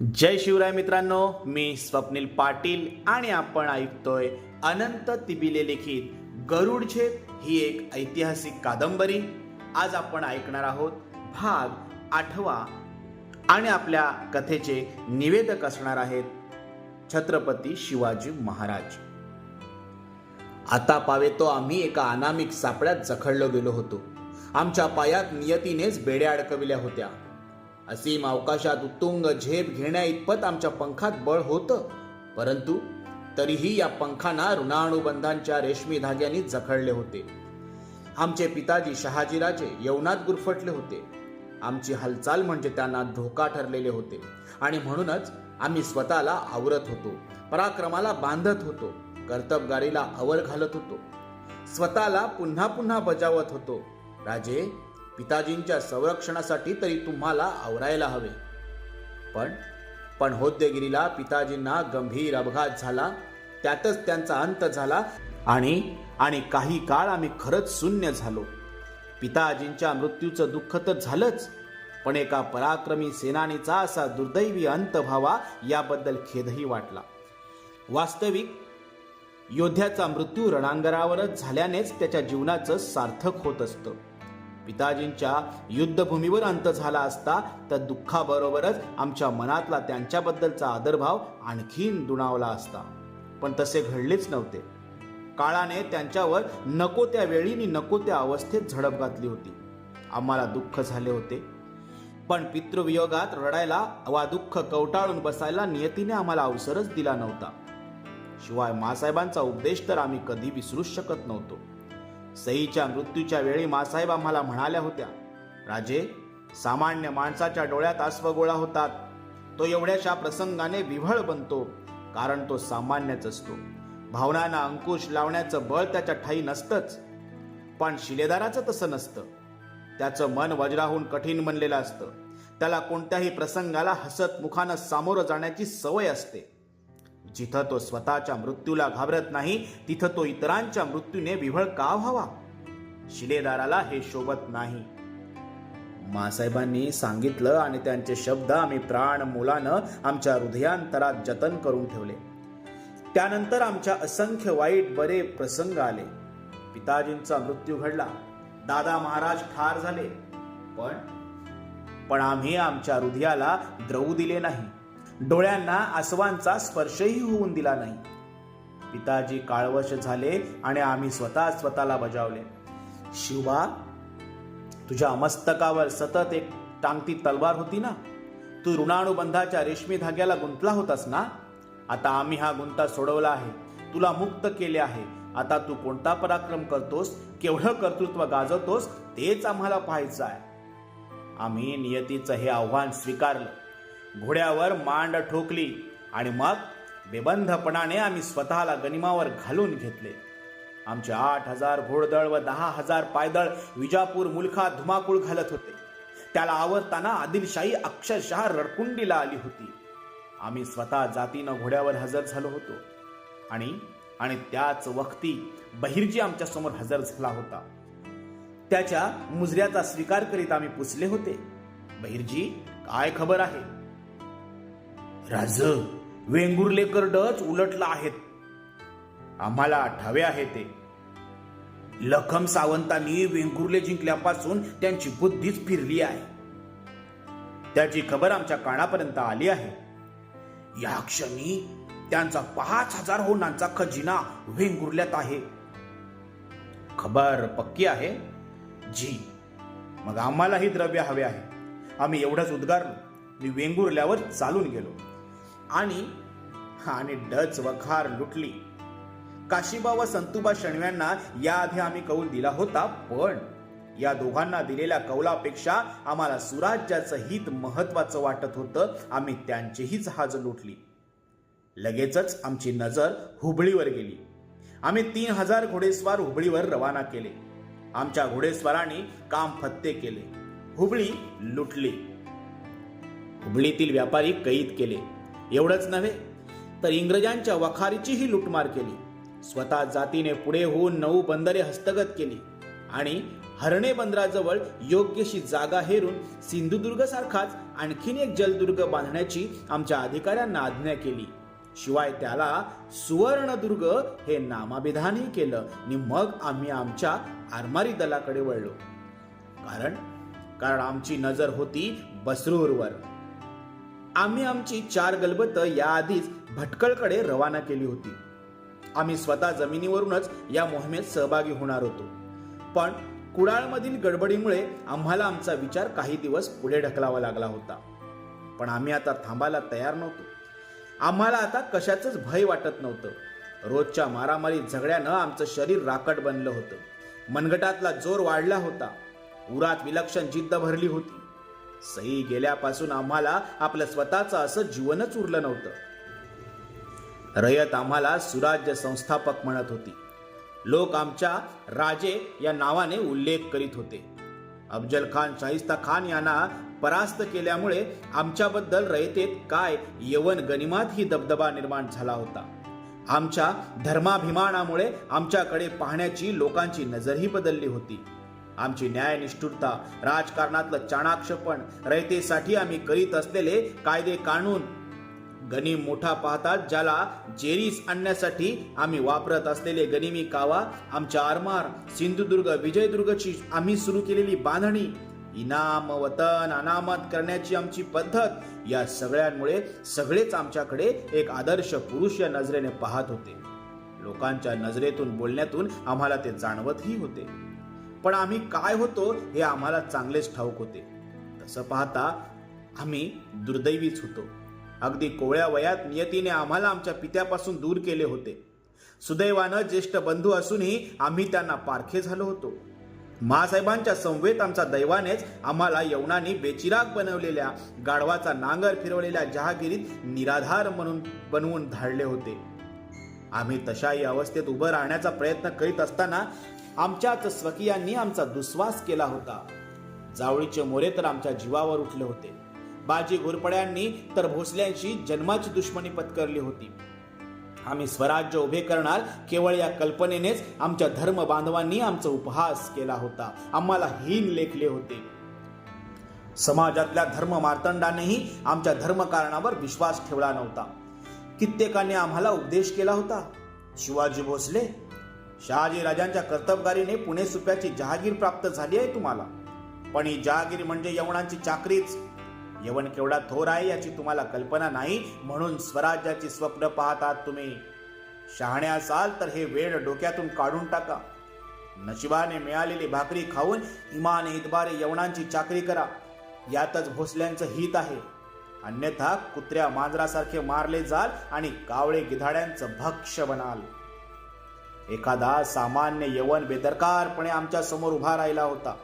जय शिवराय मित्रांनो मी स्वप्नील पाटील आणि आपण ऐकतोय अनंत तिबिले लिखित गरुडझेप ही एक ऐतिहासिक कादंबरी. आज आपण ऐकणार आहोत भाग आठवा आणि आपल्या कथेचे निवेदक असणार आहेत छत्रपती शिवाजी महाराज. आता पावे तो आम्ही एका अनामिक सापड्यात जखडलो गेलो होतो. आमच्या पायात नियतीनेच बेड्या अडकविल्या होत्या. असीम अवकाशात उत्तुंग झेप घेण्या इतपत आमच्या पंखात बळ होतं. परंतु तरीही या पंखांना ऋणानुबंधांच्या रेशमी धाग्यांनी जखडले होते. आमचे पिताजी शहाजीराजे यवनात गुरफटले होते. आमची हालचाल म्हणजे त्यांना धोका ठरलेले होते. आणि म्हणूनच आम्ही स्वतःला आवरत होतो. पराक्रमाला बांधत होतो. कर्तबगारीला अवर घालत होतो. स्वतःला पुन्हा पुन्हा बजावत होतो. राजे पिताजींच्या संरक्षणासाठी तरी तुम्हाला आवरायला हवे. पण पण होद्यगिरीला पिताजींना गंभीर अपघात झाला त्यातच त्यांचा अंत झाला आणि आणि काही काळ आम्ही खरंच शून्य झालो. पिताजींच्या मृत्यूचं दुःख तर झालंच पण एका पराक्रमी सेनानीचा असा दुर्दैवी अंत व्हावा याबद्दल खेदही वाटला. वास्तविक योद्ध्याचा मृत्यू रणांगणावरच झाल्यानेच त्याच्या जीवनाचं सार्थक होत असतं. पिताजींच्या युद्धभूमीवर अंत झाला असता तर दुःखाबरोबरच आमच्या मनातला त्यांच्याबद्दलचा आदरभाव आणखीन दुणावला असता. पण तसे घडलेच नव्हते. काळाने त्यांच्यावर नको त्या वेळी आणि नको त्या अवस्थेत झडप घातली होती. आम्हाला दुःख झाले होते. पण पितृवियोगात रडायला वा दुःख कवटाळून बसायला नियतीने आम्हाला अवसरच दिला नव्हता. शिवाय मासाहेबांचा उपदेश तर आम्ही कधी विसरूच शकत नव्हतो. सईच्या मृत्यूच्या वेळी मासाहेब आम्हाला म्हणाल्या होत्या राजे सामान्य माणसाच्या डोळ्यात अश्वगोळा होतात. तो एवढ्याशा प्रसंगाने विव्हळ बनतो कारण तो सामान्यच असतो. भावनांना अंकुश लावण्याचं बळ त्याच्या ठाई नसतंच. पण शिलेदाराचं तसं नसतं. त्याचं मन वज्राहून कठीण बनलेलं असतं. त्याला कोणत्याही प्रसंगाला हसत मुखानं सामोरं जाण्याची सवय असते. जिथं तो स्वतःच्या मृत्यूला घाबरत नाही तिथं तो इतरांच्या मृत्यूने विव्हळ का व्हावा? शिलेदाराला हे शोभत नाही. मासाहेबांनी सांगितलं आणि त्यांचे शब्द आम्ही प्राण मुलानं आमच्या हृदयांतरात जतन करून ठेवले. त्यानंतर आमच्या असंख्य वाईट बरे प्रसंग आले. पिताजींचा मृत्यू घडला. दादा महाराज ठार झाले. पण पण आम्ही आमच्या हृदयाला द्रवू दिले नाही. डोळ्यांना आसवांचा स्पर्शही होऊन दिला नाही. पिताजी काळवश झाले आणि आम्ही स्वतः स्वतःला बजावले. शिवा तुझ्या मस्तकावर सतत एक टांगती तलवार होती ना? तू ऋणानुबंधाच्या रेशमी धाग्याला गुंतला होतास ना? आता आम्ही हा गुंता सोडवला आहे. तुला मुक्त केले आहे. आता तू कोणता पराक्रम करतोस? केवढं कर्तृत्व गाजवतोस? तेच आम्हाला पाहायचं आहे. आम्ही नियतीचं हे आव्हान स्वीकारलं. घोड्यावर मांड ठोकली आणि मग बेबंधपणाने आम्ही स्वतःला गनिमावर घालून घेतले. आमचे आठ हजार घोडदळ व दहा हजार पायदळ विजापूर मुलखा धुमाकूळ घालत होते. त्याला आवरताना आदिलशाही अक्षरशः रडकुंडीला आली होती. आम्ही स्वतः जातीनं घोड्यावर हजर झालो होतो आणि आणि त्याच वक्ती बहिर्जी आमच्यासमोर हजर झाला होता. त्याच्या मुजऱ्याचा स्वीकार करीत आम्ही पुसले होते. बहिर्जी काय खबर आहे? राज वेंगुर्लेकर डच उलटला आहेत. आम्हाला ठावे आहे ते. लखम सावंतांनी वेंगुर्ले जिंकल्यापासून त्यांची बुद्धीच फिरली आहे. त्याची खबर आमच्या कानापर्यंत आली आहे. या क्षणी त्यांचा पाच हजार होणांचा खजिना वेंगुर्ल्यात आहे. खबर पक्की आहे? जी. मग आम्हालाही द्रव्य हवे आहे. आम्ही एवढंच उद्गारलो. मी वेंगुर्ल्यावर चालून गेलो. आणि आणि डच वखार लुटली. काशीबा व संतुबा शणव्यांना याआधी आम्ही कौल दिला होता पण या दोघांना दिलेल्या कौलापेक्षा आम्हाला सुराज्याचं हित महत्वाचं वाटत होतं आम्ही त्यांचीही जहाज लुटली. लगेचच आमची नजर हुबळीवर गेली. आम्ही तीन हजार घोडेस्वार हुबळीवर रवाना केले. आमच्या घोडेस्वारांनी काम फत्ते केले. हुबळी लुटली. हुबळीतील व्यापारी कैद केले. एवढंच नव्हे तर इंग्रजांच्या वखारीचीही लुटमार केली. स्वतः जातीने पुढे होऊन नऊ बंदरे हस्तगत केली आणि हरणे बंदराजवळ योग्यशी जागा हेरून सिंधुदुर्गसारखाच आणखीन एक जलदुर्ग बांधण्याची आमच्या अधिकाऱ्यांना आज्ञा केली. शिवाय त्याला सुवर्णदुर्ग हे नामाभिधानही केलं आणि मग आम्ही आमच्या आरमारी दलाकडे वळलो. कारण कारण आमची नजर होती बसरूरवर. आम्ही आमची चार गलबत याआधीच भटकळकडे रवाना केली होती. आम्ही स्वतः जमिनीवरूनच या मोहिमेत सहभागी होणार होतो. पण कुडाळमधील गडबडीमुळे आम्हाला आमचा विचार काही दिवस पुढे ढकलावा लागला होता. पण आम्ही आता थांबायला तयार नव्हतो. आम्हाला आता कशाचंच भय वाटत नव्हतं. रोजच्या मारामारी झगड्यानं आमचं शरीर राकट बनलं होतं. मनगटातला जोर वाढला होता. उरात विलक्षण जिद्द भरली होती. सई गेल्यापासून आम्हाला आपलं स्वतःचं असं जीवनच उरलं नव्हतं. रयत आम्हाला सुराज्य संस्थापक म्हणत होती. लोक आमच्या राजे या नावाने उल्लेख करीत होते. अफजल खान शाहिस्ता खान यांना परास्त केल्यामुळे आमच्याबद्दल रयतेत काय यवन गनिमात ही दबदबा निर्माण झाला होता. आमच्या धर्माभिमानामुळे आमच्याकडे पाहण्याची लोकांची नजरही बदलली होती. आमची न्यायनिष्ठुरता राजकारणातलं चाणाक्षपण रयतेसाठी आम्ही करीत असलेले कायदे कानून गनिम मोठा पाहतात ज्याला जेरीस आणण्यासाठी आम्ही वापरत असलेले गनिमी कावा आमच्या आरमार सिंधुदुर्ग विजयदुर्गची आम्ही सुरू केलेली बांधणी इनाम वतन अनामत करण्याची आमची पद्धत या सगळ्यांमुळे सगळेच आमच्याकडे एक आदर्श पुरुष या नजरेने पाहत होते. लोकांच्या नजरेतून बोलण्यातून आम्हाला ते जाणवतही होते. पण आम्ही काय होतो हे आम्हाला चांगलेच ठाऊक होते. तसं पाहता आम्ही दुर्दैवीच होतो. अगदी कोवळ्या वयात नियतीने आम्हाला आमच्या पित्यापासून दूर केले होते. सुदैवानं ज्येष्ठ बंधू असूनही आम्ही त्यांना पारखे झालो होतो. महासाहेबांच्या संवेत आमचा दैवानेच आम्हाला यवनांनी बेचिराग बनवलेल्या गाढवाचा नांगर फिरवलेल्या जहागिरीत निराधार म्हणून बनवून धाडले होते. आम्ही तशाही अवस्थेत उभं राहण्याचा प्रयत्न करीत असताना आमच्याच स्वकीयांनी आमचा दुस्वास केला होता. जावळीचे मोरे तर आमच्या जीवावर उठले होते. बाजी घोरपड्यांनी तर भोसल्यांशी जन्माची दुश्मनी पत्करली होती. आम्ही स्वराज्य उभे करणार केवळ या कल्पनेनेच आमच्या धर्म बांधवांनी आमचा उपहास केला होता. आम्हाला हीन लेखले होते. समाजातल्या धर्म मार्तंडानेही आमच्या धर्मकारणावर विश्वास ठेवला नव्हता. कित्येकाने आम्हाला उपदेश केला होता. शिवाजी भोसले शहाजी राजांच्या कर्तबगारीने पुणे सुप्याची जहागीर प्राप्त झाली आहे तुम्हाला. पण ही जहागीर म्हणजे यवनांची चाकरीच. यवन केवढा थोर आहे याची तुम्हाला कल्पना नाही म्हणून स्वराज्याची स्वप्न पाहतात तुम्ही. शहाणे असाल तर हे वेळ डोक्यातून काढून टाका. नशिबाने मिळालेली भाकरी खाऊन इमान इतबारे यवनांची चाकरी करा. यातच भोसल्यांचं हित आहे. अन्यथा कुत्र्या मांजरासारखे मारले जाल आणि कावळे गिधाड्यांचं भक्ष बनाल. एखादा सामान्य यवन बेदरकारपणे आमच्यासमोर उभा राहिला होता.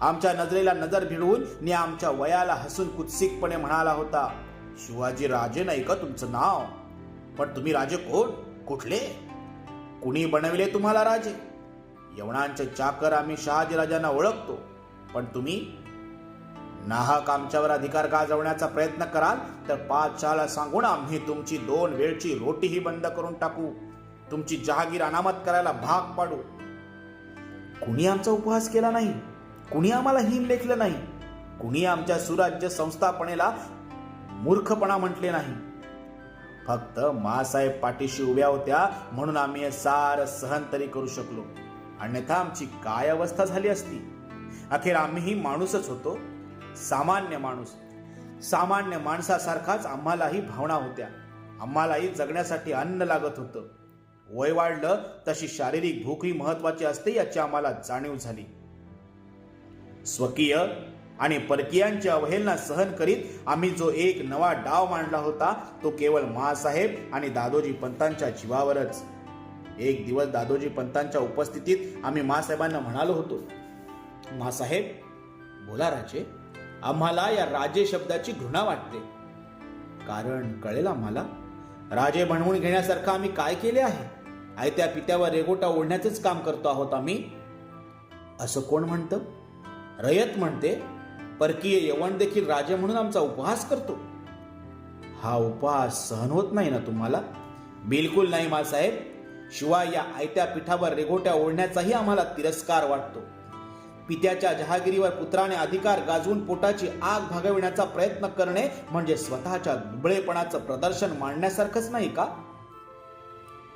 आमच्या नजरेला नजर भिडवून नि आमच्या वयाला हसून कुत्सिकपणे म्हणाला होता शिवाजी राजे नाही का तुमचं नाव? पण तुम्ही राजे कोण? कुठले? कुणी बनविले तुम्हाला राजे? यवनांचे चाकर आम्ही शहाजी राजांना ओळखतो पण तुम्ही? नाहक आमच्यावर अधिकार गाजवण्याचा प्रयत्न कराल तर पाचशाला सांगून आम्ही तुमची दोन वेळची रोटीही बंद करून टाकू. तुमची जहागीर अनामत करायला भाग पाडू. कुणी आमचा उपहास केला नाही? कुणी आम्हाला हिम लेखलं नाही? कुणी आमच्या सुराज्य संस्थापनेला मूर्खपणा म्हटले नाही? फक्त मासाहेब पाठीशी उभ्या होत्या म्हणून आम्ही सारं सार सहन तरी करू शकलो. अन्यथा आमची काय अवस्था झाली असती? अखेर आम्हीही माणूसच होतो. सामान्य माणूस. सामान्य माणसासारखाच आम्हालाही भावना होत्या. आम्हालाही जगण्यासाठी अन्न लागत होतं. वय वाढलं तशी शारीरिक भूकही महत्वाची असते याची आम्हाला जाणीव झाली. स्वकीय आणि परकीयांची अवहेलना सहन करीत आम्ही जो एक नवा डाव मांडला होता तो केवळ महासाहेब आणि दादोजी पंतांच्या जीवावरच. एक दिवस दादोजी पंतांच्या उपस्थितीत आम्ही महासाहेबांना म्हणालो होतो महासाहेब बोला राजे आम्हाला या राजे शब्दाची घृणा वाटते. कारण कळेल आम्हाला राजे बनवून घेण्यासारखं आम्ही काय केले आहे? आयत्या पित्यावर रेगोटा ओढण्याचंच काम करतो आहोत आम्ही. असं कोण म्हणतं? रयत म्हणते परकीय यवण देखील राजे म्हणून आमचा उपहास करतो. हा उपहास सहन होत नाही ना तुम्हाला? बिलकुल नाही मासाहेब शिवाय या आयत्या पिठावर रेगोट्या ओढण्याचाही आम्हाला तिरस्कार वाटतो. पित्याच्या जहागिरीवर पुत्राने अधिकार गाजवून पोटाची आग भागविण्याचा प्रयत्न करणे म्हणजे स्वतःच्या दुबळेपणाचं प्रदर्शन मांडण्यासारखंच नाही का?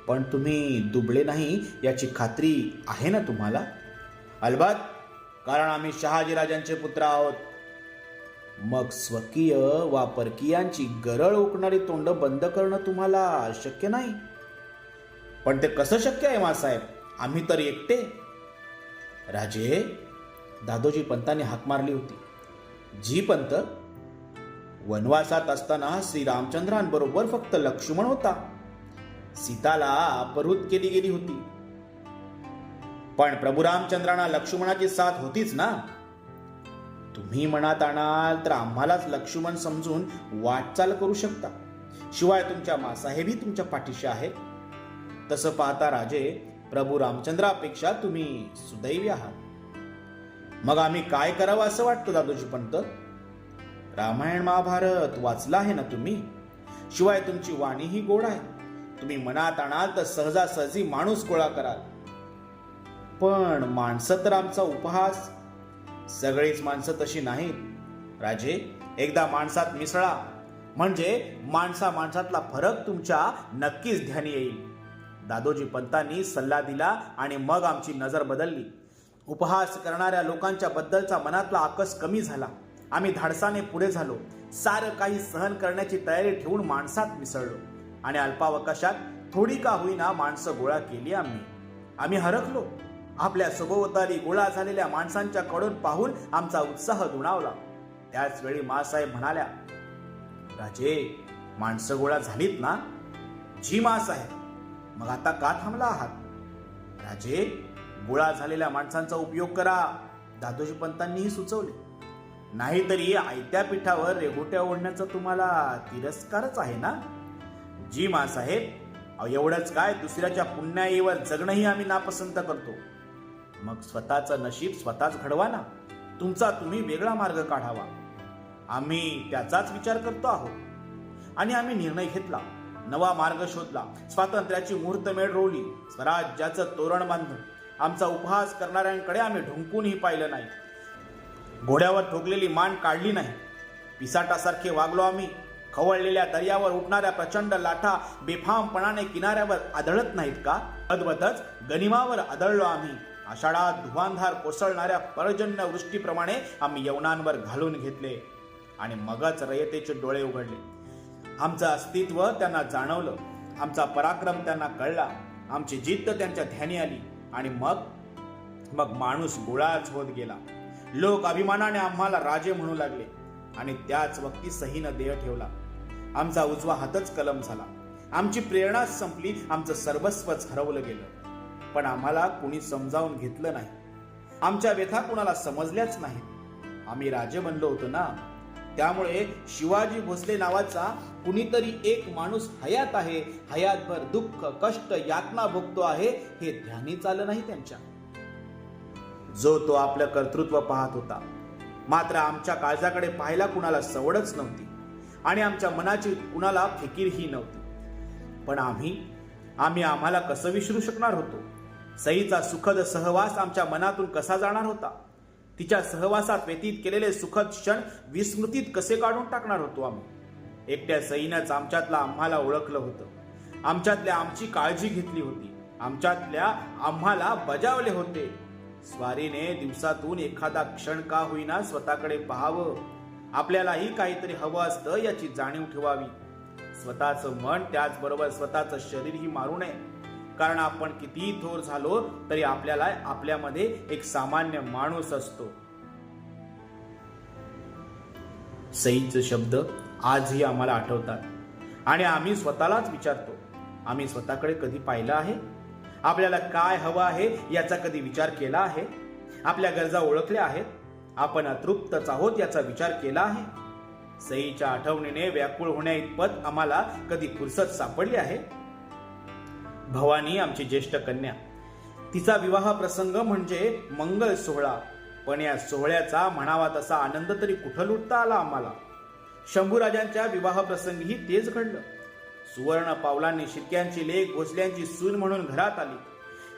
पण तुम्ही दुबळे नाही याची खात्री आहे ना तुम्हाला? अलबत कारण आम्ही शहाजीराजांचे पुत्र आहोत. मग स्वकीय वा परकीयांची गरळ ओकणारी तोंड बंद करणं तुम्हाला शक्य नाही? पण ते कसं शक्य आहे मासाहेब आम्ही तर एकटे. राजे दादोजी पंतांनी हाक मारली होती. जी पंत वनवासात असताना श्रीरामचंद्रांबरोबर फक्त लक्ष्मण होता. सीताला अपहृत केली गेली होती. पण प्रभू रामचंद्रांना लक्ष्मणाची साथ होतीच ना? तुम्ही मनात आणाल तर आम्हालाच लक्ष्मण समजून वाटचाल करू शकता. शिवाय तुमच्या मासाहेबी तुमच्या पाठीशी आहेत तसं पाहता राजे प्रभू रामचंद्रापेक्षा तुम्ही सुदैवी आहात. मग आम्ही काय करावं असं वाटतं दादोजी पंत रामायण महाभारत वाचला आहे ना तुम्ही? शिवाय तुमची वाणीही गोड आहे. तुम्ही मनात आणाल तर सहजासहजी माणूस गोळा कराल. पण माणसं तर आमचा उपहास. सगळीच माणसं तशी नाहीत. राजे एकदा माणसात मिसळा. म्हणजे माणसा माणसातला फरक तुमच्या नक्कीच ध्यानी येईल. दादोजी पंतांनी सल्ला दिला आणि मग आमची नजर बदलली. उपहास करणाऱ्या लोकांच्या बद्दलचा मनातला आकस कमी झाला. आम्ही धाडसाने पुढे झालो. सारं काही सहन करण्याची तयारी ठेवून माणसात मिसळलो. आणि अल्पावकाशात थोडी का होईना माणसं गोळा केली आम्ही. आम्ही हरकलो. आपल्या सभोवताली गोळा झालेल्या माणसांच्या कडून पाहून आमचा उत्साह दुणावला. त्याच वेळी मासाहेब म्हणाल्या राजे माणसं गोळा झालीत ना? जी मासाहेब मग आता का थांबला आहात? राजे गोळा झालेल्या माणसांचा उपयोग करा दादोजी पंतांनीही सुचवले. नाहीतरी आयत्या पिठावर रेगोट्या ओढण्याचा तुम्हाला तिरस्कारच आहे ना? जी मासाहेब एवढंच काय दुसऱ्याच्या पुण्याईवर जगणंही आम्ही नापसंत करतो. मग स्वतःचं नशीब स्वतःच घडवा ना तुमचा तुम्ही वेगळा मार्ग काढावा. आम्ही त्याचाच विचार करतो आहोत. आणि आम्ही निर्णय घेतला. नवा मार्ग शोधला. स्वातंत्र्याची मुहूर्तमेढ रोवली. स्वराज्याचं तोरण बांधलं. आमचा उपहास करणाऱ्यांकडे आम्ही ढुंकूनही पाहिलं नाही. घोड्यावर ठोकलेली मान काढली नाही. पिसाटासारखे वागलो आम्ही. खवळलेल्या दर्यावर उठणाऱ्या प्रचंड लाटा बेफामपणाने किनाऱ्यावर आदळत नाहीत का? अद्वतच गनिमावर आदळलो आम्ही. आषाढात धुवांधार कोसळणाऱ्या पर्जन्य वृष्टीप्रमाणे आम्ही यवनांवर घालून घेतले आणि मगच रयतेचे डोळे उघडले. आमचं अस्तित्व त्यांना जाणवलं. आमचा पराक्रम त्यांना कळला. आमची जिद्द त्यांच्या ध्यानी आली आणि मग मग माणूस गोळाच होत गेला. लोक अभिमानाने आम्हाला राजे म्हणू लागले आणि त्याच वक्ती सहीनं देह ठेवला. आमचा उजवा हातच कलम झाला. आमची प्रेरणाच संपली आमचं सर्वस्वच हरवलं गेलं. पण आम्हाला कुणी समजावून घेतलं नाही. आमच्या व्यथा कुणाला समजल्याच नाहीत. आम्ही राजे बनलो होतो ना. त्यामुळे शिवाजी भोसले नावाचा कुणीतरी एक माणूस हयात आहे हयातभर दुःख कष्ट यातना भोगतो आहे हे ध्यानीच आलं नाही त्यांच्या. जो तो आपलं कर्तृत्व पाहत होता. मात्र आमच्या काळजाकडे पाहायला कुणाला सवडच नव्हती. आणि आमच्या मनाची कुणाला फिकीरही नव्हती. पण आम्ही आम्ही आम्हाला कसं विसरू शकणार होतो? सईचा सुखद सहवास आमच्या मनातून कसा जाणार होता? तिच्या सहवासात व्यतीत केलेले सुखद क्षण विस्मृतीत कसे काढून टाकणार होतो आम्ही? एकट्या सईनंच आमच्यातला आम्हाला ओळखलं होतं. आमच्यातल्या आमची काळजी घेतली होती. आमच्यातल्या आम्हाला बजावले होते. स्वारीने दिवसातून एखादा क्षण का होईना स्वतःकडे पाहावं. आपल्यालाही काहीतरी हवं असतं याची जाणीव ठेवावी. स्वतःचं मन त्याचबरोबर स्वतःचं शरीरही मारू नये. कारण आपण कितीही थोर झालो तरी आपल्याला आपल्यामध्ये एक सामान्य माणूस असतो. सईचे शब्द आजही आम्हाला आठवतात. आणि आम्ही स्वतःलाच विचारतो आम्ही स्वतःकडे कधी पाहिलं आहे? आपल्याला काय हवं आहे याचा कधी विचार केला आहे? आपल्या गरजा ओळखल्या आहेत? आपण अतृप्तच आहोत याचा विचार केला आहे. सईच्या आठवणीने व्याकुळ होण्या इतपत आम्हाला कधी फुरसत सापडली आहे? भवानी आमची ज्येष्ठ कन्या तिचा विवाह प्रसंग म्हणजे मंगल सोहळा. पण या सोहळ्याचा म्हणावा तसा आनंद तरी कुठं लुटता आला आम्हाला? शंभूराजांच्या विवाह प्रसंगीही तेच घडलं. सुवर्ण पावलांनी शिक्क्यांची लेख भोसल्यांची सून म्हणून घरात आली.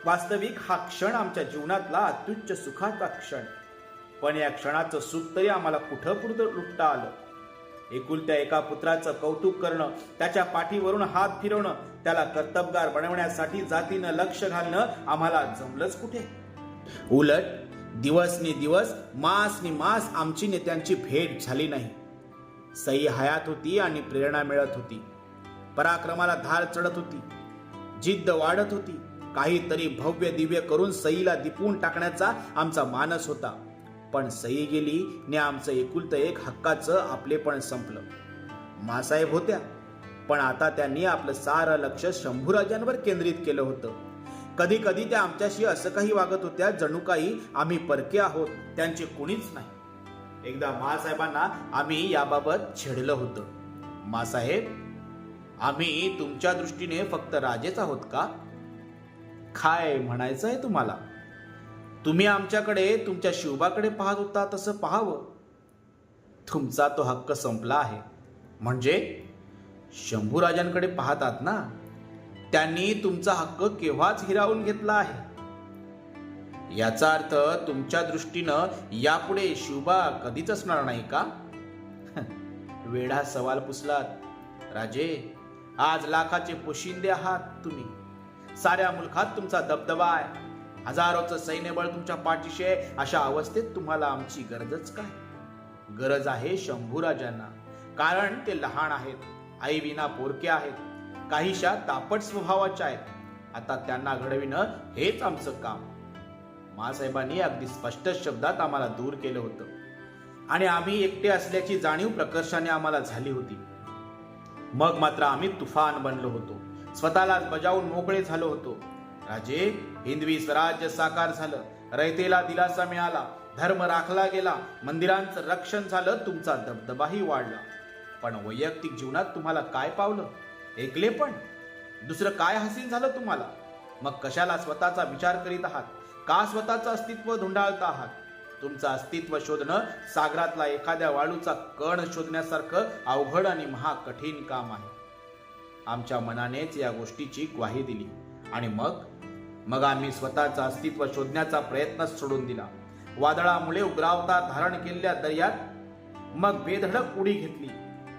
वास्तविक हा क्षण आमच्या जीवनातला अत्युच्च सुखाचा क्षण. पण या क्षणाचं सुख तरी आम्हाला कुठं पुरतं लुटता आलं? एकुलत्या एका पुत्राचं कौतुक करणं त्याच्या पाठीवरून हात फिरवणं त्याला कर्तबगार बनवण्यासाठी जातीनं लक्ष घालणं आम्हाला जमलंच कुठे? उलट दिवसनी दिवस मासनी मास आमची नेत्यांची भेट झाली नाही. सई हयात होती आणि प्रेरणा मिळत होती. पराक्रमाला धार चढत होती. जिद्द वाढत होती. काहीतरी भव्य दिव्य करून सईला दिपवून टाकण्याचा आमचा मानस होता. पण सई गेली ने आमचं एकुलतं एक हक्काचं आपलेपण संपलं. मासाहेब होत्या पण आता त्यांनी आपलं सारं लक्ष शंभूराजांवर केंद्रित केलं होतं. कधी कधी त्या आमच्याशी असं काही वागत होत्या जणू काही आम्ही परके आहोत त्यांचे कुणीच नाही. एकदा मासाहेबांना आम्ही याबाबत छेडलं होतं. मासाहेब आम्ही तुमच्या दृष्टीने फक्त राजेच आहोत का? काय म्हणायचं आहे तुम्हाला? तुम्ही आमच्याकडे तुमच्या शिवबाकडे पाहत होता तसं पाहावं. तुमचा तो हक्क संपला आहे. म्हणजे शंभूराजांकडे पाहतात ना त्यांनी तुमचा हक्क केव्हाच हिरावून घेतला आहे? याचा अर्थ तुमच्या दृष्टीनं यापुढे शिवबा कधीच असणार नाही का? वेढा सवाल पुसलात. राजे आज लाखाचे पोशिंदे आहात तुम्ही. साऱ्या मुलखात तुमचा दबदबा आहे. हजारोचं सैन्यबळ तुमच्या पाठीशी आहे. अशा अवस्थेत तुम्हाला आमची गरजच काय? गरज आहे शंभूराजांना. कारण ते लहान आहेत. आई विना पोरके आहेत. काहीशा तापट स्वभावाच्या आहेत. आता त्यांना घडविणं हेच आमचं काम. मासाहेबांनी अगदी स्पष्ट शब्दात आम्हाला दूर केलं होतं. आणि आम्ही एकटे असल्याची जाणीव प्रकर्षाने आम्हाला झाली होती. मग मात्र आम्ही तुफान बनलो होतो. स्वतःलाच बजावून मोकळे झालो होतो. राजे हिंदवी स्वराज्य साकार झालं. रयतेला दिलासा मिळाला. धर्म राखला गेला. मंदिरांचं रक्षण झालं. तुमचा दबदबाही वाढला. पण वैयक्तिक जीवनात तुम्हाला काय पावलं? एकले पण? दुसरं काय हसीन झालं तुम्हाला? मग कशाला स्वतःचा विचार करीत आहात? का स्वतःचं अस्तित्व धुंडाळत आहात? तुमचं अस्तित्व शोधणं सागरातला एखाद्या वाळूचा कण शोधण्यासारखं अवघड आणि महाकठीण काम आहे. आमच्या मनानेच या गोष्टीची ग्वाही दिली. आणि मग मग आम्ही स्वतःचं अस्तित्व शोधण्याचा प्रयत्नच सोडून दिला. वादळामुळे उग्रावता धारण केलेल्या दर्यात मग बेधडक उडी घेतली.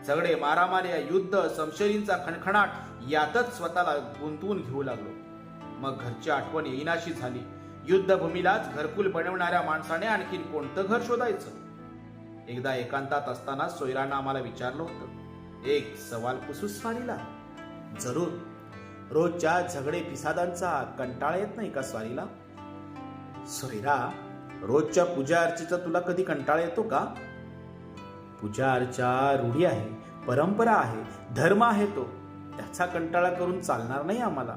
सगळे मारामाऱ्या युद्ध संशयींचा खणखणाट यातच स्वतःला गुंतवून घेऊ लागलो. मग घरची आठवण येईनाशी झाली. युद्धभूमीलाच घरकुल बनवणाऱ्या माणसाने आणखीन कोणतं घर शोधायचं? एकदा एकांतात असताना सोयरानं आम्हाला विचारलं होतं. एक सवाल कुसूस स्वारीला जरूर. रोजच्या झगडे पिसादांचा कंटाळा येत नाही का स्वारीला सोयरा रोजच्या पूजा अर्चेचा तुला कधी कंटाळा येतो का? पूजा अर्चा रूढी आहे परंपरा आहे धर्म आहे तो. त्याचा कंटाळा करून चालणार नाही आम्हाला.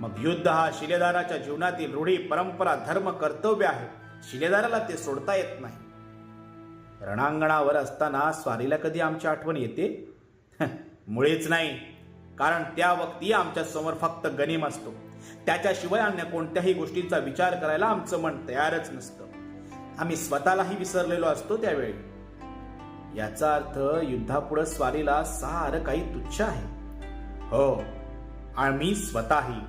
मग युद्ध हा शिलेदाराच्या जीवनातील रूढी परंपरा धर्म कर्तव्य आहे. शिलेदाराला ते सोडता येत नाही. रणांगणावर असताना स्वारीला कधी आमची आठवण येते? मुळेच नाही. कारण त्या वक्ती आमच्यासमोर फक्त गनिम असतो. त्याच्याशिवाय अन्य कोणत्याही गोष्टींचा विचार करायला आमचं मन तयारच नसतं. आम्ही स्वतःलाही विसरलेलो असतो त्यावेळी. याचा अर्थ युद्धापुढं स्वारीला सारं काही तुच्छ आहे. हो आम्ही स्वतःही.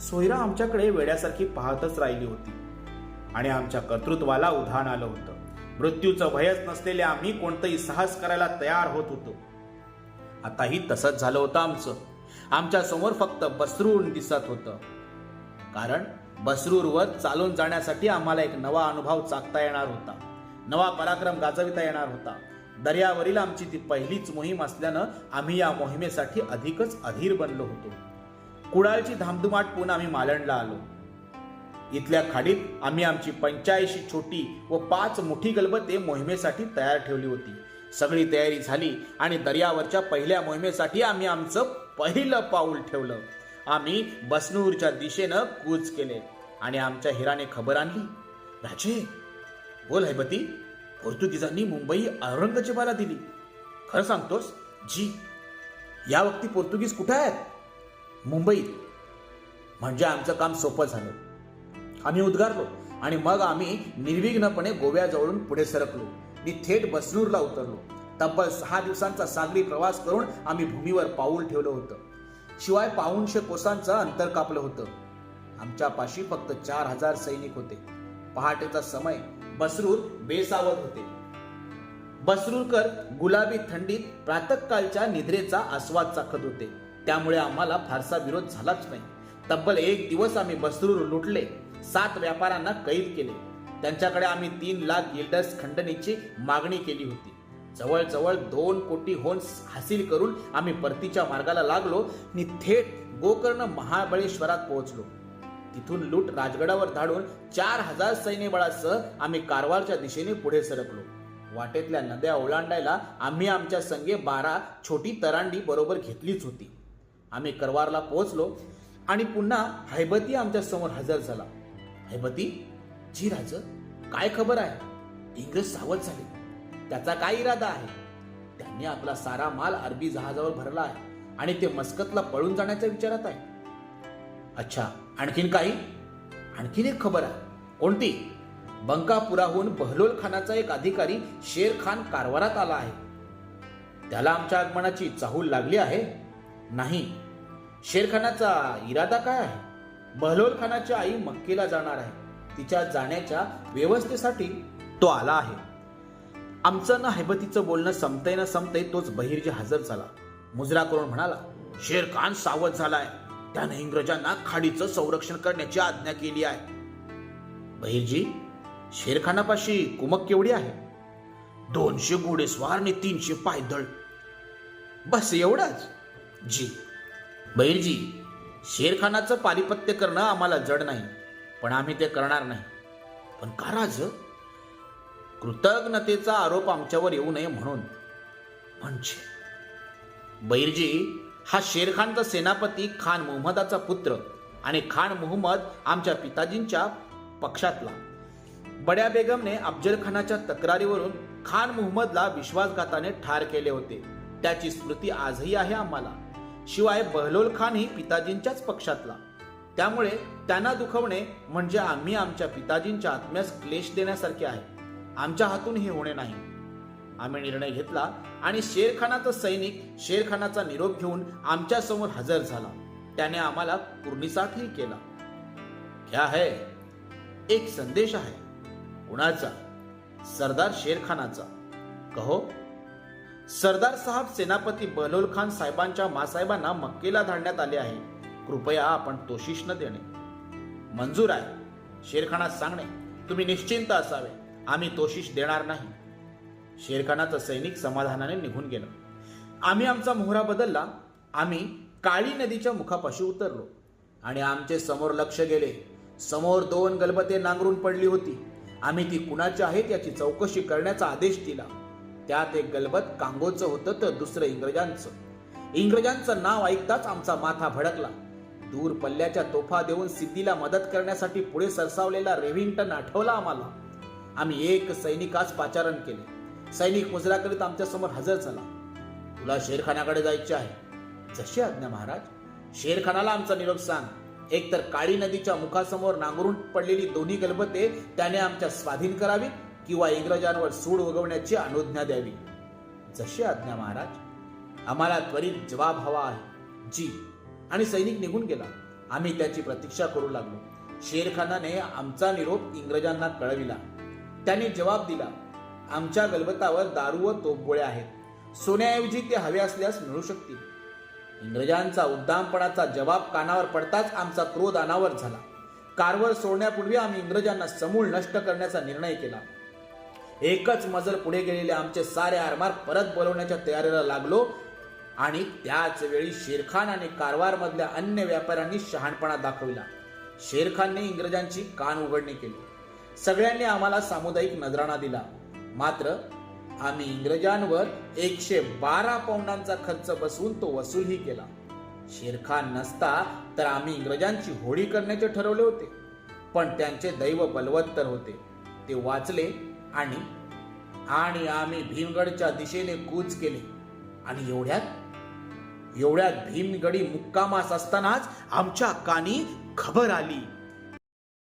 सोयरा आमच्याकडे वेड्यासारखी पाहतच राहिली होती. आणि आमच्या कर्तृत्वाला उधाण आलं होतं. मृत्यूचं भयच नसलेले आम्ही कोणतंही साहस करायला तयार होत होतो. आताही तसंच झालं होतं आमचं. आमच्यासमोर फक्त बसरूर दिसत होतं. कारण बसरूरवर चालून जाण्यासाठी आम्हाला एक नवा अनुभव चाकता येणार होता. नवा पराक्रम गाजविता येणार होता. दर्यावरील आमची ती पहिलीच मोहीम असल्यानं आम्ही या मोहिमेसाठी अधिकच अधीर बनलो होतो. कुडाळची धामधुमाट पुन्हा आम्ही मालंडला आलो. इथल्या खाडीत आम्ही आमची पंच्याऐंशी छोटी व पाच मोठी गलबते मोहिमेसाठी तयार ठेवली होती. सगळी तयारी झाली आणि दर्यावरच्या पहिल्या मोहिमेसाठी आम्ही आमचं पहिलं पाऊल ठेवलं. आम्ही बसनूरच्या दिशेनं कूच केले आणि आमच्या हिराने खबर आणली. राजे बोल हैबती पोर्तुगीजांनी मुंबई औरंगजेबाला दिली. खरं सांगतोस? जी. या वक्ती पोर्तुगीज कुठे आहेत? मुंबईत. म्हणजे आमचं काम सोपं झालं. आम्ही उद्गारलो आणि मग आम्ही निर्विघ्नपणे गोव्याजवळून पुढे सरकलो. मी थेट बसनूरला उतरलो. तब्बल सहा दिवसांचा सागरी प्रवास करून आम्ही भूमीवर पाऊल ठेवलं होतं. शिवाय पाऊनशे कोसांचं अंतर कापलं होतं. आमच्या पाशी फक्त चार हजार सैनिक होते. पहाटेचा समय बसरूर बेसावत होते. बसरूरकर गुलाबी थंडीत प्रातकाळच्या निद्रेचा आस्वाद चाखत होते. त्यामुळे आम्हाला फारसा विरोध झालाच नाही. तब्बल एक दिवस आम्ही बसरूर लुटले. सात व्यापाऱ्यांना कैद केले. त्यांच्याकडे आम्ही तीन लाख गिल्डर्स खंडणीची मागणी केली होती. जवळजवळ दोन कोटी होन्स हासिल करून आम्ही परतीच्या मार्गाला लागलो आणि थेट गोकर्ण महाबळेश्वरात पोहोचलो. तिथून लूट राजगडावर धाडून चार हजार सैन्यबळासह आम्ही कारवारच्या दिशेने पुढे सरकलो. वाटेतल्या नद्या ओलांडायला आम्ही आमच्या संगे बारा छोटी तरांडी बरोबर घेतलीच होती. आम्ही करवारला पोहोचलो आणि पुन्हा हैबती आमच्यासमोर हजर झाला. हैबती जी राज काय खबर आहे? इंग्रज सावध झाले. त्याचा काय इरादा आहे? त्यांनी आपला सारा माल अरबी जहाजावर भरला आहे आणि ते मस्कतला पळून जाण्याच्या विचारात आहे. अच्छा आणखीन काही? आणखीन एक खबर आहे. कोणती? बंकापुराहून बहलोल खानाचा एक अधिकारी शेर खान कारवारात आला आहे. त्याला आमच्या आगमनाची चाहूल लागली आहे? नाही. शेरखानाचा इरादा काय आहे? बहलोल खानाची आई मक्केला जाणार आहे. तिच्या जाण्याच्या व्यवस्थेसाठी तो आला आहे. आमचं ना हैबतीचं बोलणं संपतंय ना संपतंय तोच बहिर्जी हजर झाला. मुजरा करून म्हणाला शेर खान सावध झालाय. त्याने इंग्रजांना खाडीचं संरक्षण करण्याची आज्ञा केली आहे. बहिर्जी शेरखानापाशी कुमक केवढी आहे? दोनशे घोडेस्वार आणि तीनशे पायदळ. बस एवढाच? जी. बहिर्जी शेरखानाचं पारिपत्य करणं आम्हाला जड नाही. पण आम्ही ते करणार नाही. पण का राज कृतज्ञतेचा आरोप आमच्यावर येऊ नये म्हणून. म्हणजे बैरजी हा शेरखानचा सेनापती खान मोहम्मदाचा पुत्र आणि खान मोहम्मद आमच्या पिताजींच्या पक्षातला. बड्या बेगमने अफजल खानाच्या तक्रारीवरून खान मोहम्मदला विश्वासघाताने ठार केले होते. त्याची स्मृती आजही आहे आम्हाला. शिवाय बहलोल खान ही पिताजींच्याच पक्षातला. त्यामुळे त्यांना दुखवणे म्हणजे आम्ही आमच्या पिताजींच्या आत्म्यास क्लेश देण्यासारखे आहे. आमच्या हातून हे होणे नाही. आम्ही निर्णय घेतला आणि शेरखानाचा सैनिक शेरखानाचा निरोप घेऊन आमच्यासमोर हजर झाला. त्याने आम्हाला पूर्णिसाठही केला. क्या है. एक संदेश आहे. कुणाचा? सरदार शेरखानाचा. कहो? सरदार साहब सेनापती बलोल खान साहेबांच्या मासाहेबांना मक्केला धाडण्यात आले आहे. कृपया आपण तोशिश न देणे. मंजूर आहे. शेरखानास सांगणे तुम्ही निश्चिंत असावे. आम्ही तोशीष देणार नाही. शेरखानाचा सैनिक समाधानाने निघून गेलं. आम्ही आमचा मोहरा बदलला. आम्ही काळी नदीच्या मुखापाशी उतरलो. आणि आमचे समोर लक्ष गेले. समोर दोन गलबते नांगरून पडली होती. आम्ही ती कुणाची आहेत याची चौकशी करण्याचा आदेश दिला. त्यात एक गलबत कांगोचं होतं तर दुसरं इंग्रजांचं. इंग्रजांचं नाव ऐकताच आमचा माथा भडकला. दूर पल्ल्याच्या तोफा देऊन सिद्धीला मदत करण्यासाठी पुढे सरसावलेला रेव्हिंग्टन आठवला आम्हाला. आम्ही एक सैनिकास पाचारण केले. सैनिक मुजरा करीत आमच्यासमोर हजर झाला. तुला शेरखानाकडे जायचे आहे. जशी आज्ञा महाराज. शेरखानाला आमचा निरोप सांग. एकतर काळी नदीच्या मुखासमोर नांगरून पडलेली दोन्ही गलबते त्याने आमच्या स्वाधीन करावी किंवा इंग्रजांवर सूड उगवण्याची अनुज्ञा द्यावी. जशी आज्ञा महाराज. आम्हाला त्वरित जवाब हवा आहे. जी. आणि सैनिक निघून गेला. आम्ही त्याची प्रतीक्षा करू लागलो. शेरखानाने आमचा निरोप इंग्रजांना कळविला. त्यांनी जवाब दिला आमच्या गलबतावर दारू व तोफगोळ्या आहेत. सोन्याऐवजी ते हवे असल्यास मिळू शकतील. इंग्रजांचा उद्दामपणाचा जवाब कानावर पडताच आमचा क्रोध अनावर झाला. कारवर सोडण्यापूर्वी आम्ही इंग्रजांना समूळ नष्ट करण्याचा निर्णय केला. एकच मजल पुढे गेलेले आमचे सारे आरमार परत बोलवण्याच्या तयारीला लागलो आणि त्याच वेळी शेरखान आणि कारवारमधल्या अन्य व्यापाऱ्यांनी शहाणपणा दाखविला. शेरखानने इंग्रजांची कान उघडणी केली. सगळ्यांनी आम्हाला सामुदायिक नजराणा दिला. मात्र आम्ही इंग्रजांवर एकशे बारा पौंडांचा खर्च बसवून तो वसूलही केला. शेरखान नसता तर आम्ही इंग्रजांची होळी करण्याचे ठरवले होते. पण त्यांचे दैव बलवत्तर होते. ते वाचले आणि आणि आम्ही भीमगडच्या दिशेने कूच केले. आणि एवढ्यात एवढ्यात भीमगडी मुक्कामास असतानाच आमच्या कानी खबर आली.